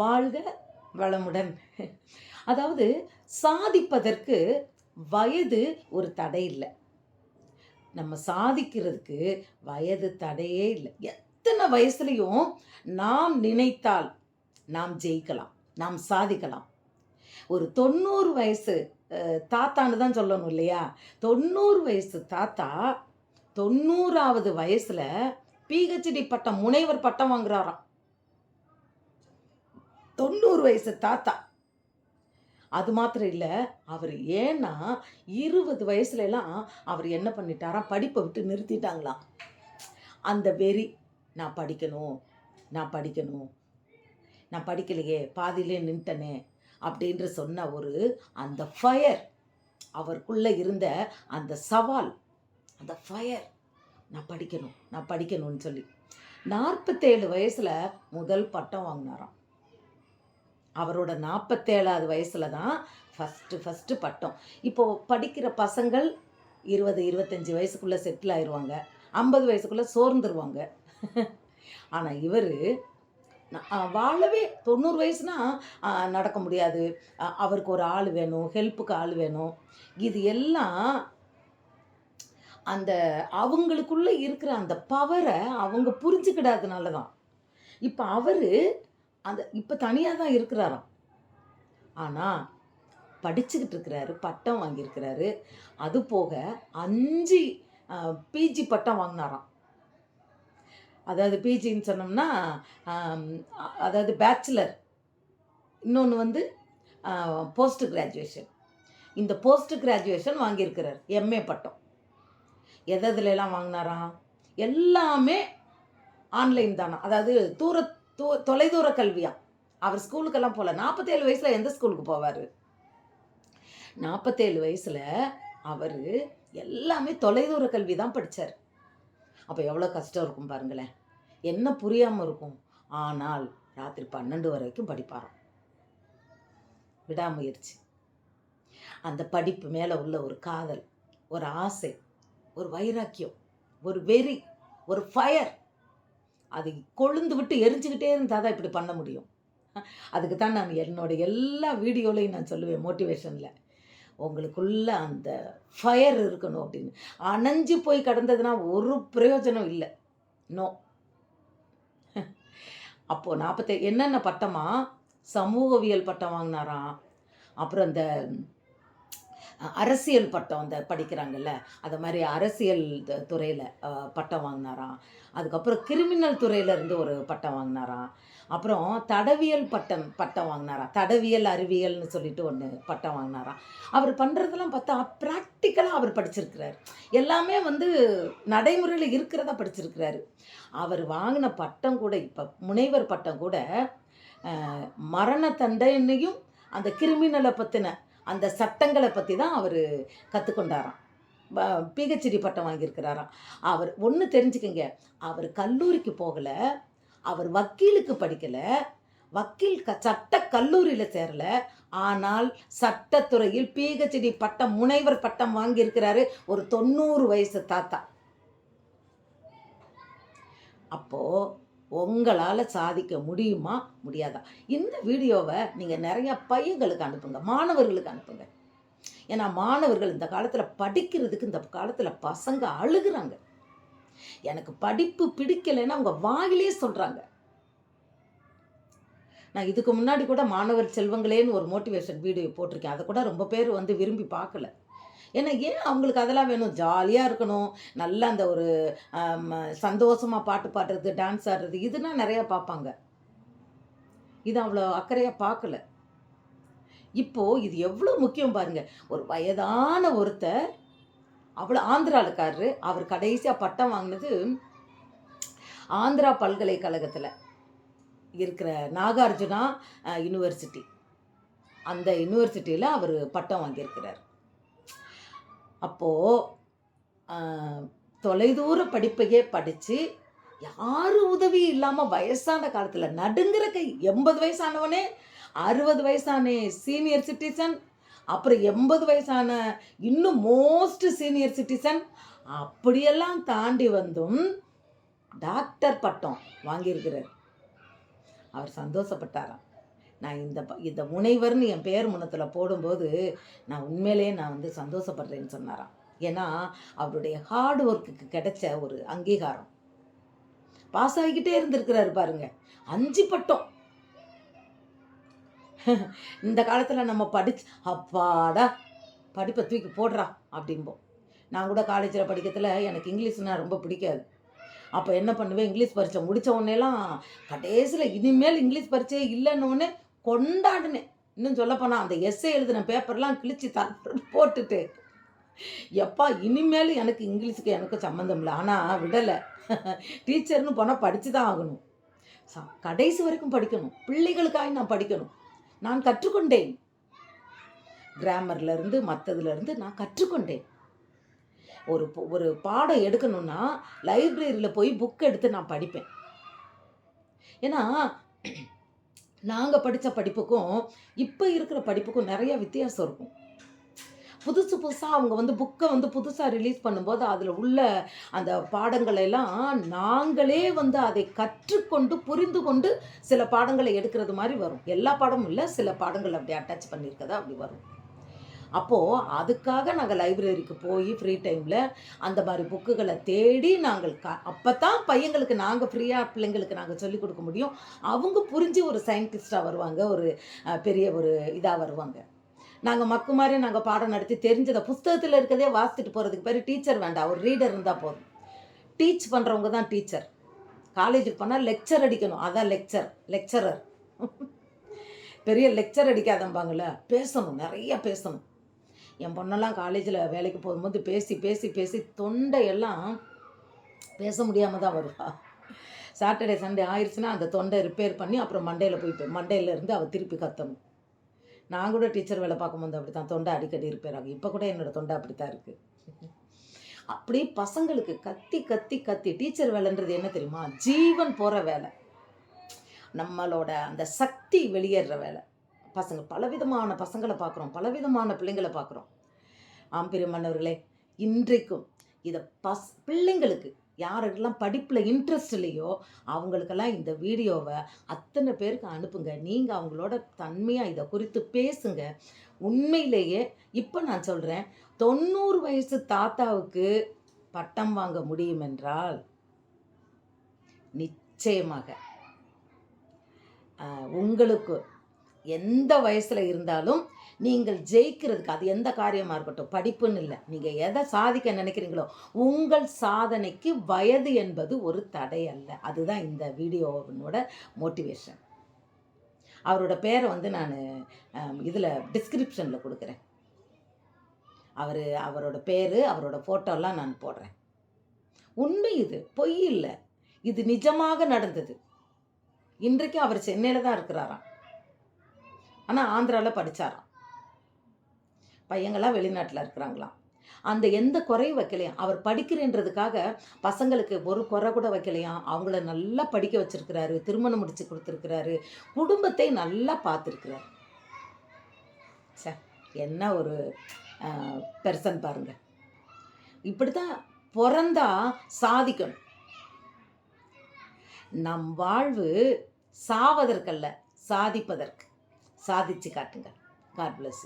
வாழ்க வளமுடன். அதாவது சாதிப்பதற்கு வயது ஒரு தடை இல்லை. நம்ம சாதிக்கிறதுக்கு வயது தடையே இல்லை. எத்தனை வயசுலையும் நாம் நினைத்தால் நாம் ஜெயிக்கலாம் நாம் சாதிக்கலாம். ஒரு தொண்ணூறு வயசு தாத்தான்னு தான் சொல்லணும் இல்லையா? தொண்ணூறு வயசு தாத்தா தொண்ணூறாவது வயசில் பிஹெச்டி பட்டம் முனைவர் பட்டம் வாங்குறாராம். தொண்ணூறு வயசு தாத்தா. அது மாத்திரம் இல்லை அவர் ஏன்னா இருபது வயசுலலாம் அவர் என்ன பண்ணிட்டாராம் படிப்பை விட்டு நிறுத்திட்டாங்களாம். அந்த வெறி நான் படிக்கணும் நான் படிக்கணும் நான் படிக்கலையே பாதியிலே நின்ட்டனே அப்படின்ற சொன்ன ஒரு அந்த ஃபயர் அவருக்குள்ளே இருந்த அந்த சவால் அந்த ஃபயர் நான் படிக்கணும் நான் படிக்கணும்னு சொல்லி. நாற்பத்தேழு வயசில் முதல் பட்டம் வாங்கினாராம். அவரோட நாற்பத்தேழாவது வயசில் தான் ஃபஸ்ட்டு ஃபஸ்ட்டு பட்டம். இப்போது படிக்கிற பசங்கள் இருபது இருபத்தஞ்சி வயசுக்குள்ளே செட்டில் ஆயிடுவாங்க ஐம்பது வயசுக்குள்ளே சோர்ந்துருவாங்க. ஆனால் இவர் வாழவே தொண்ணூறு வயசுனா நடக்க முடியாது. அவருக்கு ஒரு ஆள் வேணும் ஹெல்ப்புக்கு ஆள் வேணும். இது எல்லாம் அந்த அவங்களுக்குள்ள இருக்கிற அந்த பவரை அவங்க புரிஞ்சுக்கிடாதனால தான். இப்போ அவர் அந்த இப்போ தனியாக தான் இருக்கிறாராம். ஆனால் படிச்சுக்கிட்டு இருக்கிறாரு பட்டம் வாங்கியிருக்கிறாரு. அது போக அஞ்சு பிஜி பட்டம் வாங்கினாராம். அதாவது பிஜின்னு சொன்னோம்னா அதாவது பேச்சுலர் இன்னொன்று வந்து போஸ்ட் கிராஜுவேஷன் இந்த போஸ்ட் கிராஜுவேஷன் வாங்கியிருக்கிறார் எம்ஏ பட்டம். எது வாங்கினாராம்? எல்லாமே ஆன்லைன் தானா அதாவது தூர தொ தொலைதூர கல்வியா? அவர் ஸ்கூலுக்கெல்லாம் போகல நாற்பத்தேழு வயசில் எந்த ஸ்கூலுக்கு போவார்? நாற்பத்தேழு வயசில் அவர் எல்லாமே தொலைதூர கல்வி தான் படித்தார் அப்போ எவ்வளோ கஷ்டம் இருக்கும் பாருங்களேன். என்ன புரியாமல் இருக்கும். ஆனால் ராத்திரி பன்னெண்டு வரைக்கும் படிப்பாராம். விடாமுயற்சி. அந்த படிப்பு மேலே உள்ள ஒரு காதல் ஒரு ஆசை ஒரு வைராக்கியம் ஒரு வெறி ஒரு ஃபயர் அது கொழுந்து விட்டு எரிஞ்சுக்கிட்டே இருந்தால் தான் இப்படி பண்ண முடியும். அதுக்கு தான் நான் என்னோடய எல்லா வீடியோலையும் நான் சொல்லுவேன் மோட்டிவேஷனில். உங்களுக்குள்ளே அந்த ஃபயர் இருக்கணும் அப்படின்னு. அணைஞ்சு போய் கடந்ததுன்னா ஒரு பிரயோஜனம் இல்லை. நோ அப்போது நாற்பத்தே என்னென்ன பட்டமா? சமூகவியல் பட்டம் வாங்கினாராம். அப்புறம் இந்த அரசியல் பட்டம் அந்த படிக்கிறாங்கல்ல அது மாதிரி அரசியல் துறையில் பட்டம் வாங்கினாராம். அதுக்கப்புறம் கிரிமினல் துறையிலேருந்து ஒரு பட்டம் வாங்கினாராம். அப்புறம் தடவியல் பட்டம் பட்டம் வாங்கினாராம். தடவியல் அறிவியல்னு சொல்லிட்டு ஒன்று பட்டம் வாங்கினாராம். அவர் பண்ணுறதெல்லாம் பார்த்தா ப்ராக்டிக்கலாக அவர் படிச்சிருக்கிறார். எல்லாமே வந்து நடைமுறையில் இருக்கிறதா படிச்சிருக்கிறாரு. அவர் வாங்கின பட்டம் கூட இப்போ முனைவர் பட்டம் கூட மரண தண்டனையும் அந்த கிரிமினலை பற்றின அந்த சட்டங்களை பற்றி தான் அவர் கற்றுக்கொண்டாராம் பிஹெச்டி பட்டம் வாங்கியிருக்கிறாராம். அவர் ஒன்று தெரிஞ்சுக்கங்க. அவர் கல்லூரிக்கு போகலை. அவர் வக்கீலுக்கு படிக்கலை. வக்கீல் க சட்ட கல்லூரியில் சேரல. ஆனால் சட்டத்துறையில் பிஹெச்டி பட்டம் முனைவர் பட்டம் வாங்கியிருக்கிறாரு ஒரு தொண்ணூறு வயசு தாத்தா. அப்போது உங்களால் சாதிக்க முடியுமா? முடியாதா? இந்த வீடியோவை நீங்கள் நிறைய பையங்களுக்கு அனுப்புங்க மாணவர்களுக்கு அனுப்புங்க. ஏன்னா மாணவர்கள் இந்த காலத்தில் படிக்கிறதுக்கு இந்த காலத்தில் பசங்க அழுகிறாங்க. எனக்கு படிப்பு பிடிக்கலைன்னு அவங்க வாயிலே சொல்கிறாங்க நான் இதுக்கு முன்னாடி கூட மாணவர் செல்வங்களேன்னு ஒரு மோட்டிவேஷன் வீடியோ போட்டிருக்கேன். அதை கூட ரொம்ப பேர் வந்து விரும்பி பார்க்கல. ஏன்னா ஏன் அவங்களுக்கு அதெல்லாம் வேணும்? ஜாலியாக இருக்கணும். நல்லா அந்த ஒரு சந்தோஷமாக பாட்டு பாடுறது டான்ஸ் ஆடுறது இதுனா நிறையா பார்ப்பாங்க. இது அவ்வளோ அக்கறையாக பார்க்கல. இப்போது இது எவ்வளோ முக்கியம் பாருங்கள் ஒரு வயதான ஒருத்தர் அவ்வளோ ஆந்திராவுக்காரரு அவர் கடைசியாக பட்டம் வாங்கினது ஆந்திரா பல்கலைக்கழகத்தில் இருக்கிற நாகார்ஜுனா யூனிவர்சிட்டி யுனிவர்சிட்டி அந்த யுனிவர்சிட்டியில் அவர் பட்டம் வாங்கியிருக்கிறார். அப்போது தொலைதூர படிப்பையே படித்து யார் உதவி இல்லாமல் வயசான காலத்தில் நடுங்கிற கை எண்பது வயசானவனே அறுபது வயசான சீனியர் சிட்டிசன் அப்புறம் எண்பது வயசான இன்னும் மோஸ்ட் சீனியர் சிட்டிசன் அப்படியெல்லாம் தாண்டி வந்தும் டாக்டர் பட்டம் வாங்கியிருக்கிறார். அவர் சந்தோஷப்பட்டாராம். நான் இந்த ப இந்த முனைவர்னு என் பேர் முனத்தில் போடும்போது நான் உண்மையிலேயே நான் வந்து சந்தோஷப்படுறேன்னு சொன்னாராம். ஏன்னா அவருடைய ஹார்ட் ஒர்க்குக்கு கிடைச்ச ஒரு அங்கீகாரம். பாஸ் ஆகிக்கிட்டே இருந்திருக்கிறாரு பாருங்க. அஞ்சு பட்டம். இந்த காலத்தில் நம்ம படிச்சு அப்பாடா படிப்பை தூக்கி போடுறா அப்படிம்போம். நான் கூட காலேஜில் படிக்கிறதுல எனக்கு இங்கிலீஷ்னால் ரொம்ப பிடிக்காது. அப்போ என்ன பண்ணுவேன்? இங்கிலீஷ் பரீட்சை முடித்த உடனேலாம் கடைசியில் இனிமேல் இங்கிலீஷ் பரீட்சையே இல்லைன்னு கொண்டாடினேன் இன்னும் சொல்லப்போனால் அந்த எஸ்ஏ எழுதின பேப்பர்லாம் கிழிச்சு த போட்டுட்டு. எப்பா இனிமேல் எனக்கு இங்கிலீஷுக்கு எனக்கு சம்மந்தம் இல்லை. ஆனால் விடலை. டீச்சர்னு போனால் படித்து தான் ஆகணும். கடைசி வரைக்கும் படிக்கணும். பிள்ளைகளுக்காக நான் படிக்கணும். நான் கற்றுக்கொண்டேன். கிராமர்லேருந்து மற்றதுலேருந்து நான் கற்றுக்கொண்டேன். ஒரு ஒரு பாடம் எடுக்கணும்னா லைப்ரரியில் போய் புக் எடுத்து நான் படிப்பேன். ஏன்னா நாங்கள் படித்த படிப்புக்கும் இப்போ இருக்கிற படிப்புக்கும் நிறைய வித்தியாசம் இருக்கும். புதுசு புதுசாக அவங்க வந்து புக்கை வந்து புதுசாக ரிலீஸ் பண்ணும்போது அதில் உள்ள அந்த பாடங்களை எல்லாம் நாங்களே வந்து அதை கற்றுக்கொண்டு புரிந்து கொண்டு சில பாடங்களை எடுக்கிறது மாதிரி வரும். எல்லா பாடமும் இல்லை சில பாடங்கள் அப்படி அட்டாச் பண்ணியிருக்கதா அப்படி வரும். அப்போது அதுக்காக நாங்கள் லைப்ரரிக்கு போய் ஃப்ரீ டைமில் அந்த மாதிரி புக்குகளை தேடி நாங்கள் க அப்போ தான் பையங்களுக்கு நாங்கள் ஃப்ரீயாக பிள்ளைங்களுக்கு நாங்கள் சொல்லிக் கொடுக்க முடியும். அவங்க புரிஞ்சு ஒரு சயின்டிஸ்டாக வருவாங்க ஒரு பெரிய ஒரு இதாக வருவாங்க. நாங்கள் மக்கு மாதிரி நாங்கள் பாடம் நடத்தி தெரிஞ்சதை புஸ்தகத்தில் இருக்கதே வாசித்துட்டு போகிறதுக்கு பேர் டீச்சர் வேண்டாம் ஒரு ரீடர் இருந்தால் போதும். டீச் பண்ணுறவங்க தான் டீச்சர் காலேஜுக்கு போனால் லெக்சர் அடிக்கணும். அதான் லெக்சர் லெக்சரர் பெரிய லெக்சர் அடிக்காதம்பாங்கள பேசணும் நிறைய பேசணும். என் பொண்ணெல்லாம் காலேஜில் வேலைக்கு போகும்போது பேசி பேசி பேசி தொண்டையெல்லாம் பேச முடியாமல் தான் வருவா. சாட்டர்டே சண்டே ஆயிடுச்சுன்னா அந்த தொண்டை ரிப்பேர் பண்ணி அப்புறம் மண்டையில் போய் மண்டேல இருந்து அவள் திருப்பி கத்தணும். நான் கூட டீச்சர் வேலை பார்க்கும்போது அப்படி தான் தொண்டை அடிக்கடி ரிப்பேர் ஆகும். இப்போ கூட என்னோடய தொண்டை அப்படி தான் இருக்குது அப்படி பசங்களுக்கு கத்தி கத்தி கத்தி டீச்சர் வேலைன்றது என்ன தெரியுமா? ஜீவன் போகிற வேலை. நம்மளோட அந்த சக்தி வெளியேற வேலை. பசங்க பலவிதமான பசங்களை பார்க்குறோம் பலவிதமான பிள்ளைங்களை பார்க்குறோம் ஆம்பிரிய இன்றைக்கும் இதை பஸ் பிள்ளைங்களுக்கு யாருக்கெல்லாம் படிப்பில் இன்ட்ரெஸ்ட் இல்லையோ அவங்களுக்கெல்லாம் இந்த வீடியோவை அத்தனை பேருக்கு அனுப்புங்க. நீங்கள் அவங்களோட தன்மையாக இதை குறித்து பேசுங்க. உண்மையிலேயே இப்போ நான் சொல்கிறேன் தொண்ணூறு வயசு தாத்தாவுக்கு பட்டம் வாங்க முடியும் என்றால் நிச்சயமாக உங்களுக்கு எந்த வயசில் இருந்தாலும் நீங்கள் ஜெயிக்கிறதுக்கு அது எந்த காரியமாக இருக்கட்டும் படிப்புன்னு இல்லை. நீங்கள் எதை சாதிக்க நினைக்கிறீங்களோ உங்கள் சாதனைக்கு வயது என்பது ஒரு தடை அல்ல. அதுதான் இந்த வீடியோவினோட மோட்டிவேஷன். அவரோட பேரை வந்து நான் இதில் டிஸ்கிரிப்ஷனில் கொடுக்குறேன். அவர் அவரோட பேர் அவரோட ஃபோட்டோலாம் நான் போடுறேன். உண்மை இது. பொய் இல்லை. இது நிஜமாக நடந்தது. இன்றைக்கு அவர் சென்னையில் தான் இருக்கிறாராம். ஆனால் ஆந்திராவில் படித்தாராம் பையங்களாம் வெளிநாட்டில் இருக்கிறாங்களாம். அந்த எந்த குறையும் வைக்கலையாம் அவர் படிக்கிறேன்றதுக்காக பசங்களுக்கு ஒரு குறை கூட வைக்கலையாம் அவங்கள நல்லா படிக்க வச்சுருக்கிறாரு திருமணம் முடித்து கொடுத்துருக்கிறாரு குடும்பத்தை நல்லா பார்த்துருக்கிறாரு. சார் என்ன ஒரு பெர்சன் பாருங்கள் இப்படி தான் பிறந்தா சாதிக்கணும். நம் வாழ்வு சாவதற்கல்ல சாதிப்பதற்கு. சாதிச்சு காட்டுங்க. God bless